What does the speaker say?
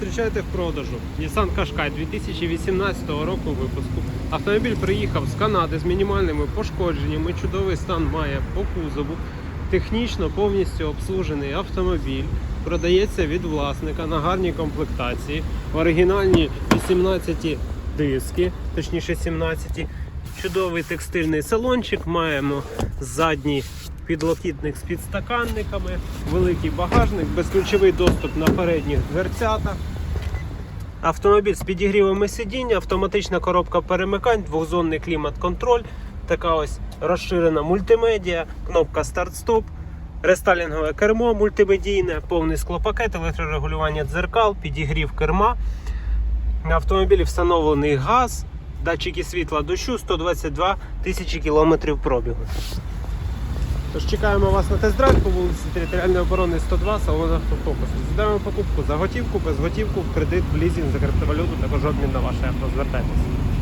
Зустрічайте в продажу Nissan Qashqai 2018 року випуску. Автомобіль приїхав з Канади з мінімальними пошкодженнями. Чудовий стан має по кузову. Технічно повністю обслужений автомобіль. Продається від власника на гарній комплектації. Оригінальні 18 диски, точніше 17. Чудовий текстильний салончик. Маємо задній підлокітник з підстаканниками, великий багажник, безключовий доступ на передніх дверцятах. Автомобіль з підігрівами сидіння, автоматична коробка перемикань, двохзонний клімат-контроль, така ось розширена мультимедіа, кнопка старт-стоп, рестайлінгове кермо мультимедійне, повний склопакет, електрорегулювання дзеркал, підігрів керма. На автомобілі встановлений газ, датчики світла дощу, 122 тисячі кілометрів пробігу. Тож чекаємо вас на тест-драйв по вулиці Територіальної оборони 102, салон автофокус. Здаємо покупку за готівку, без готівку, в кредит, в лізінг, за криптовалюту, також обмін на ваше авто. Звертайтеся.